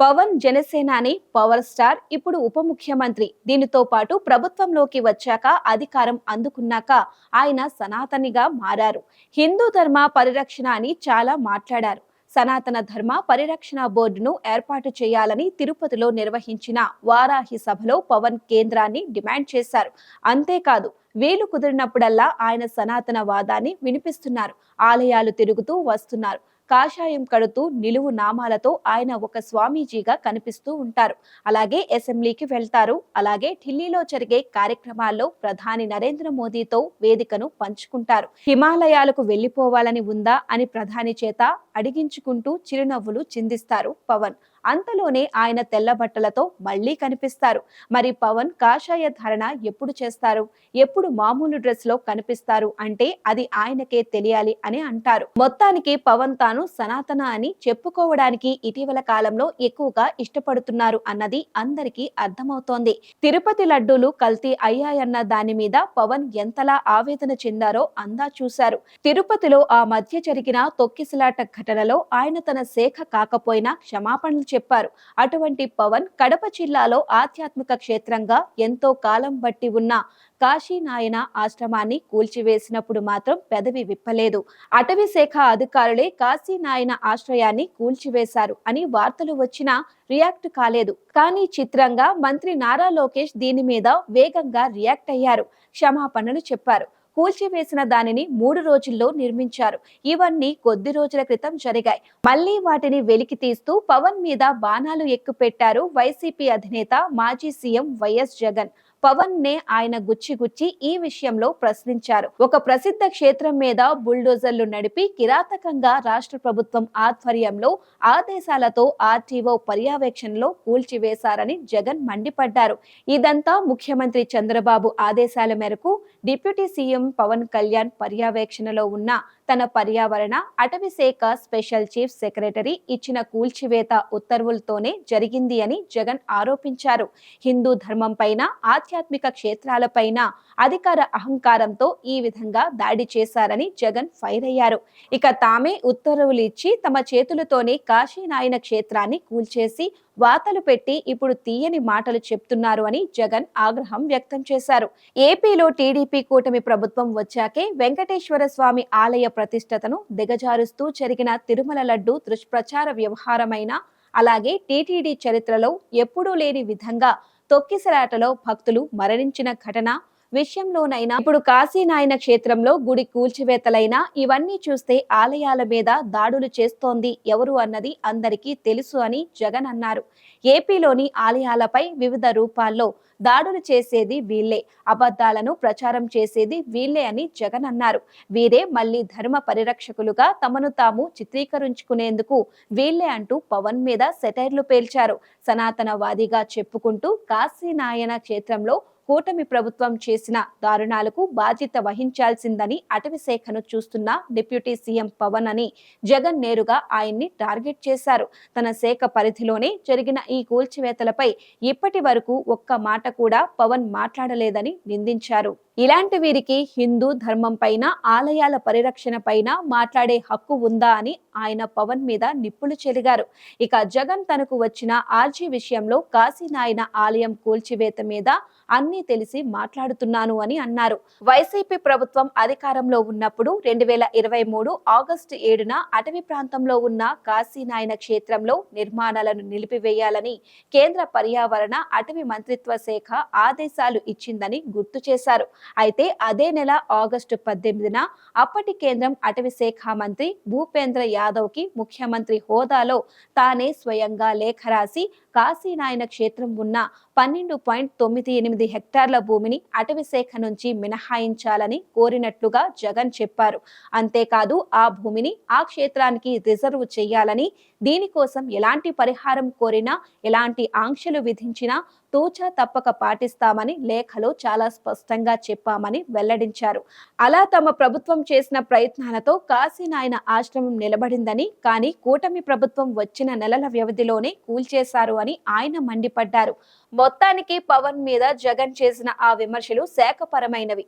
పవన్ జనసేనాని power star ఇప్పుడు ఉప ముఖ్యమంత్రి. దీనితో పాటు ప్రభుత్వంలోకి వచ్చాక అధికారం అందుకున్నాక ఆయన సనాతనిగా మారారు. హిందూ ధర్మ పరిరక్షణ అని చాలా మాట్లాడారు. సనాతన ధర్మ పరిరక్షణ బోర్డును ఏర్పాటు చేయాలని తిరుపతిలో నిర్వహించిన వారాహి సభలో పవన్ కేంద్రాన్ని డిమాండ్ చేశారు. అంతేకాదు వీలు కుదిరినప్పుడల్లా ఆయన సనాతన వాదాన్ని వినిపిస్తున్నారు. ఆలయాలు తిరుగుతూ వస్తున్నారు. కాషాయం కడుతూ నిలువు నామాలతో ఆయన ఒక స్వామీజీగా కనిపిస్తూ ఉంటారు. అలాగే అసెంబ్లీకి వెళ్తారు. అలాగే ఢిల్లీలో జరిగే కార్యక్రమాల్లో ప్రధాని నరేంద్ర మోదీతో వేదికను పంచుకుంటారు. హిమాలయాలకు వెళ్ళిపోవాలని ఉందా అని ప్రధాని చేత అడిగించుకుంటూ చిరునవ్వులు చిందిస్తారు పవన్. అంతలోనే ఆయన తెల్ల బట్టలతో మళ్ళీ కనిపిస్తారు. మరి పవన్ కాషాయ ధారణ ఎప్పుడు చేస్తారు? ఎప్పుడు మామూలు డ్రెస్లో కనిపిస్తారు అంటే అది ఆయనకే తెలియాలి అని అంటారు. మొత్తానికి పవన్ తాను సనాతన అని చెప్పుకోవడానికి ఇటీవల కాలంలో ఎక్కువగా ఇష్టపడుతున్నారు అన్నది అందరికీ అర్థమవుతోంది. తిరుపతి లడ్డూలు కల్తీ అయ్యాయన్న దాని మీద పవన్ ఎంతలా ఆవేదన చెందారో అందా చూశారు. తిరుపతిలో ఆ మధ్య జరిగిన తొక్కిసలాట ఘటనలో ఆయన తన శాఖ కాకపోయినా క్షమాపణలు చెప్పారు. అటువంటి పవన్ కడప జిల్లాలో ఆధ్యాత్మిక క్షేత్రంగా ఎంతో కాలం బట్టి ఉన్న కాశీనాయన ఆశ్రమాన్ని కూల్చివేసినప్పుడు మాత్రం పెదవి విప్పలేదు. అటవీ శాఖ అధికారులే కాశీనాయన ఆశ్రయాన్ని కూల్చివేశారు అని వార్తలు వచ్చినా రియాక్ట్ కాలేదు. కానీ చిత్రంగా మంత్రి నారా లోకేష్ దీని మీద వేగంగా రియాక్ట్ అయ్యారు. క్షమాపణలు చెప్పారు. కూల్చివేసిన దానిని మూడు రోజుల్లో నిర్మించారు. ఇవన్నీ కొద్ది రోజుల క్రితం జరిగాయి. మళ్ళీ వాటిని వెలికి తీస్తూ పవన్ మీద బాణాలు ఎక్కుపెట్టారు వైసీపీ అధినేత మాజీ సీఎం వైఎస్ జగన్. పవన్ నే ఆయన గుచ్చి గుచ్చి ఈ విషయంలో ప్రశ్నించారు. ఒక ప్రసిద్ధ క్షేత్రం మీద బుల్డోజర్లు నడిపి కిరాతకంగా రాష్ట్ర ప్రభుత్వం ఆధ్వర్యంలో ఆదేశాలతో ఆర్టీఓ పర్యవేక్షణలో కూల్చివేశారని జగన్ మండిపడ్డారు. ఇదంతా ముఖ్యమంత్రి చంద్రబాబు ఆదేశాల మేరకు డిప్యూటీ సీఎం పవన్ కళ్యాణ్ పర్యవేక్షణలో ఉన్న తన పర్యావరణ అటవీ శాఖ స్పెషల్ చీఫ్ సెక్రటరీ ఇచ్చిన కూల్చివేత ఉత్తర్వులతోనే జరిగింది అని జగన్ ఆరోపించారు. హిందూ ధర్మం పైన ఆధ్యాత్మిక క్షేత్రాలపైన అధికార అహంకారంతో ఈ విధంగా దాడి చేశారని జగన్ ఫైర్ అయ్యారు. ఇక తామే ఉత్తర్వులు ఇచ్చి తమ చేతులతోనే కాశీనాయన క్షేత్రాన్ని కూల్చేసి వాతలు పెట్టి ఇప్పుడు తీయని మాటలు చెప్తున్నారు అని జగన్ ఆగ్రహం వ్యక్తం చేశారు. ఏపీలో టీడీపీ కూటమి ప్రభుత్వం వచ్చాకే వెంకటేశ్వర స్వామి ఆలయ ప్రతిష్టతను దిగజారుస్తూ జరిగిన తిరుమల లడ్డు దుష్ప్రచార వ్యవహారమైన అలాగే టీటీడీ చరిత్రలో ఎప్పుడూ లేని విధంగా తొక్కిసలాటలో భక్తులు మరణించిన ఘటన విషయంలోనైనా ఇప్పుడు కాశీనాయన క్షేత్రంలో గుడి కూల్చివేతలైనా ఇవన్నీ చూస్తే ఆలయాల మీద దాడులు చేస్తోంది ఎవరు అన్నది అందరికీ తెలుసు అని జగన్ అన్నారు. ఏపీలోని ఆలయాలపై వివిధ రూపాల్లో దాడులు చేసేది వీళ్ళే అబద్ధాలను ప్రచారం చేసేది వీళ్ళే అని జగన్ అన్నారు. వీరే మళ్ళీ ధర్మ పరిరక్షకులుగా తమను తాము చిత్రీకరించుకునేందుకు వీళ్ళే అంటూ పవన్ మీద సెటైర్లు పేల్చారు. సనాతనవాదిగా చెప్పుకుంటూ కాశీనాయన క్షేత్రంలో కూటమి ప్రభుత్వం చేసిన దారుణాలకు బాధ్యత వహించాల్సిందని అటవీ శాఖను చూస్తున్న డిప్యూటీ సీఎం పవన్ అని జగన్ నేరుగా ఆయన్ని టార్గెట్ చేశారు. తన శాఖ పరిధిలోనే జరిగిన ఈ కూల్చివేతలపై ఇప్పటి వరకు ఒక్క మాట కూడా పవన్ మాట్లాడలేదని నిందించారు. ఇలాంటి వీరికి హిందూ ధర్మంపైన ఆలయాల పరిరక్షణ పైన మాట్లాడే హక్కు ఉందా అని ఆయన పవన్ మీద నిప్పులు చెలిగారు ఇక జగన్ తనకు వచ్చిన ఆర్జీ విషయంలో కాశీనాయన ఆలయం కూల్చివేత మీద అన్నీ తెలిసి మాట్లాడుతున్నాను అని అన్నారు. వైసీపీ ప్రభుత్వం అధికారంలో ఉన్నప్పుడు రెండు వేల ఇరవై మూడు ఆగస్టు ఏడున అటవీ ప్రాంతంలో ఉన్న కాశీనాయన క్షేత్రంలో నిర్మాణాలను నిలిపివేయాలని కేంద్ర పర్యావరణ అటవీ మంత్రిత్వ శాఖ ఆదేశాలు ఇచ్చిందని గుర్తు చేశారు. అయితే అదే నెల ఆగస్టు పద్దెనిమిదిన అప్పటి కేంద్రం అటవీ శాఖ మంత్రి భూపేంద్ర యాదవ్కి ముఖ్యమంత్రి హోదాలో తానే స్వయంగా లేఖ రాసి కాశీనాయన క్షేత్రం ఉన్న పన్నెండు పాయింట్ తొమ్మిది ఎనిమిది హెక్టార్ల భూమిని అటవీశాఖ నుంచి మినహాయించాలని కోరినట్లుగా జగన్ చెప్పారు. అంతేకాదు ఆ భూమిని ఆ క్షేత్రానికి రిజర్వ్ చేయాలని దీనికోసం ఎలాంటి పరిహారం కోరినా ఎలాంటి ఆంక్షలు విధించినా తూచా తప్పక పాటిస్తామని లేఖలో చాలా స్పష్టంగా చెప్పామని వెల్లడించారు. అలా తమ ప్రభుత్వం చేసిన ప్రయత్నాలతో కాశీనాయన ఆశ్రమం నిలబడిందని కానీ కూటమి ప్రభుత్వం వచ్చిన నెలల వ్యవధిలోనే కూల్చేశారు అని ఆయన మండిపడ్డారు. మొత్తానికి పవన్ మీద జగన్ చేసిన ఆ విమర్శలు శాఖపరమైనవి.